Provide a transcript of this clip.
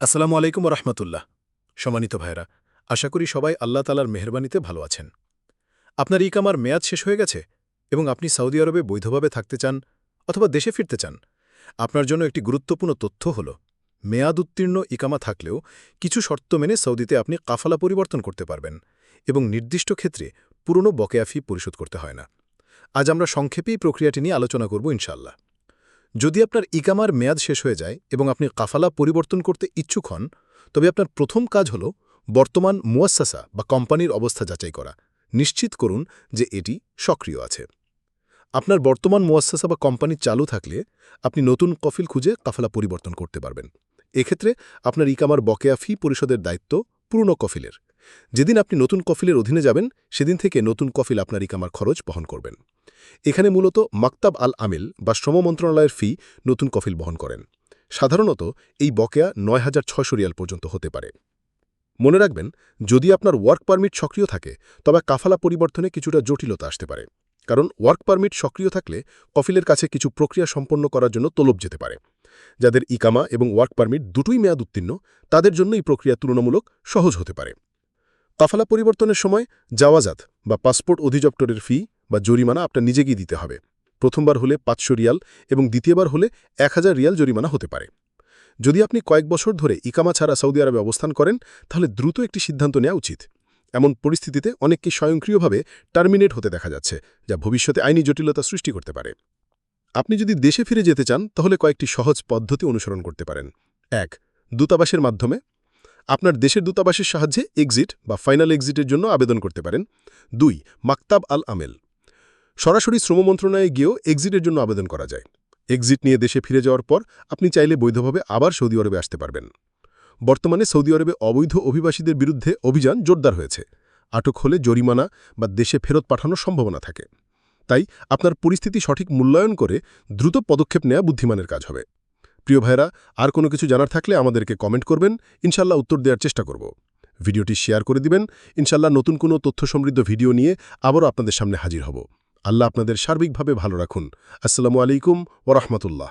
আসসালামু আলাইকুম রহমতুল্লাহ সম্মানিত ভাইরা আশা করি সবাই আল্লাহ তালার মেহরবানিতে ভালো আছেন। আপনার ইকামার মেয়াদ শেষ হয়ে গেছে এবং আপনি সৌদি আরবে বৈধভাবে থাকতে চান অথবা দেশে ফিরতে চান। আপনার জন্য একটি গুরুত্বপূর্ণ তথ্য হল, মেয়াদ উত্তীর্ণ ইকামা থাকলেও কিছু শর্ত মেনে সৌদিতে আপনি কাফালা পরিবর্তন করতে পারবেন এবং নির্দিষ্ট ক্ষেত্রে পুরনো বকেয়া ফি পরিশোধ করতে হয় না। আজ আমরা সংক্ষেপেই প্রক্রিয়াটি নিয়ে আলোচনা করব ইনশাল্লাহ যদি আপনার ইকামার মেয়াদ শেষ হয়ে যায় এবং আপনি কাফালা পরিবর্তন করতে ইচ্ছুক হন, তবে আপনার প্রথম কাজ হল বর্তমান মুয়াসাসা বা কোম্পানির অবস্থা যাচাই করা। নিশ্চিত করুন যে এটি সক্রিয় আছে। আপনার বর্তমান মুয়াসাসা বা কোম্পানি চালু থাকলে আপনি নতুন কফিল খুঁজে কাফালা পরিবর্তন করতে পারবেন। এক্ষেত্রে আপনার ইকামার বকেয়া ফি পরিশোধের দায়িত্ব পুরনো কফিলের। যেদিন আপনি নতুন কফিলের অধীনে যাবেন, সেদিন থেকে নতুন কফিল আপনার ইকামার খরচ বহন করবেন। এখানে মূলত মাকতাব আল আমিল বা শ্রম মন্ত্রণালয়ের ফি নতুন কফিল বহন করেন। সাধারণত এই বকেয়া নয় হাজার ছয়শো রিয়াল পর্যন্ত হতে পারে। মনে রাখবেন, যদি আপনার ওয়ার্ক পারমিট সক্রিয় থাকে, তবে কাফালা পরিবর্তনে কিছুটা জটিলতা আসতে পারে। কারণ ওয়ার্ক পারমিট সক্রিয় থাকলে কফিলের কাছে কিছু প্রক্রিয়া সম্পন্ন করার জন্য তলব যেতে পারে। যাদের ইকামা এবং ওয়ার্ক পারমিট দুটোই মেয়াদ উত্তীর্ণ, তাদের জন্য এই প্রক্রিয়া তুলনামূলক সহজ হতে পারে। কাফালা পরিবর্তনের সময় জাওয়াজাত বা পাসপোর্ট অধিদপ্তরের ফি বা জরিমানা আপনার নিজেকেই দিতে হবে। প্রথমবার হলে পাঁচশো রিয়াল এবং দ্বিতীয়বার হলে এক হাজার রিয়াল জরিমানা হতে পারে। যদি আপনি কয়েক বছর ধরে ইকামা ছাড়া সৌদি আরবে অবস্থান করেন, তাহলে দ্রুত একটি সিদ্ধান্ত নেওয়া উচিত। এমন পরিস্থিতিতে অনেককে স্বয়ংক্রিয়ভাবে টার্মিনেট হতে দেখা যাচ্ছে, যা ভবিষ্যতে আইনি জটিলতা সৃষ্টি করতে পারে। আপনি যদি দেশে ফিরে যেতে চান, তাহলে কয়েকটি সহজ পদ্ধতি অনুসরণ করতে পারেন। এক, দূতাবাসের মাধ্যমে। আপনার দেশের দূতাবাসের সাহায্যে এক্সিট বা ফাইনাল এক্সিটের জন্য আবেদন করতে পারেন। দুই, মাকতাব আল আমেল সরাসরি শ্রম মন্ত্রণালয়ে গিয়েও এক্সিটের জন্য আবেদন করা যায়। এক্সিট নিয়ে দেশে ফিরে যাওয়ার পর আপনি চাইলে বৈধভাবে আবার সৌদি আরবে আসতে পারবেন। বর্তমানে সৌদি আরবে অবৈধ অভিবাসীদের বিরুদ্ধে অভিযান জোরদার হয়েছে। আটক হলে জরিমানা বা দেশে ফেরত পাঠানোর সম্ভাবনা থাকে। তাই আপনার পরিস্থিতি সঠিক মূল্যায়ন করে দ্রুত পদক্ষেপ নেওয়া বুদ্ধিমানের কাজ হবে। প্রিয় ভাইরা আর কোনো কিছু জানার থাকলে আমাদেরকে কমেন্ট করবেন ইনশাল্লাহ উত্তর দেওয়ার চেষ্টা করব। ভিডিওটি শেয়ার করে দিবেন। ইনশাল্লাহ নতুন কোনো তথ্য সমৃদ্ধ ভিডিও নিয়ে আবারও আপনাদের সামনে হাজির হব। আল্লাহ আপনাদের সার্বিকভাবে ভালো রাখুন। আসসালামু আলাইকুম ওরহমতুল্লাহ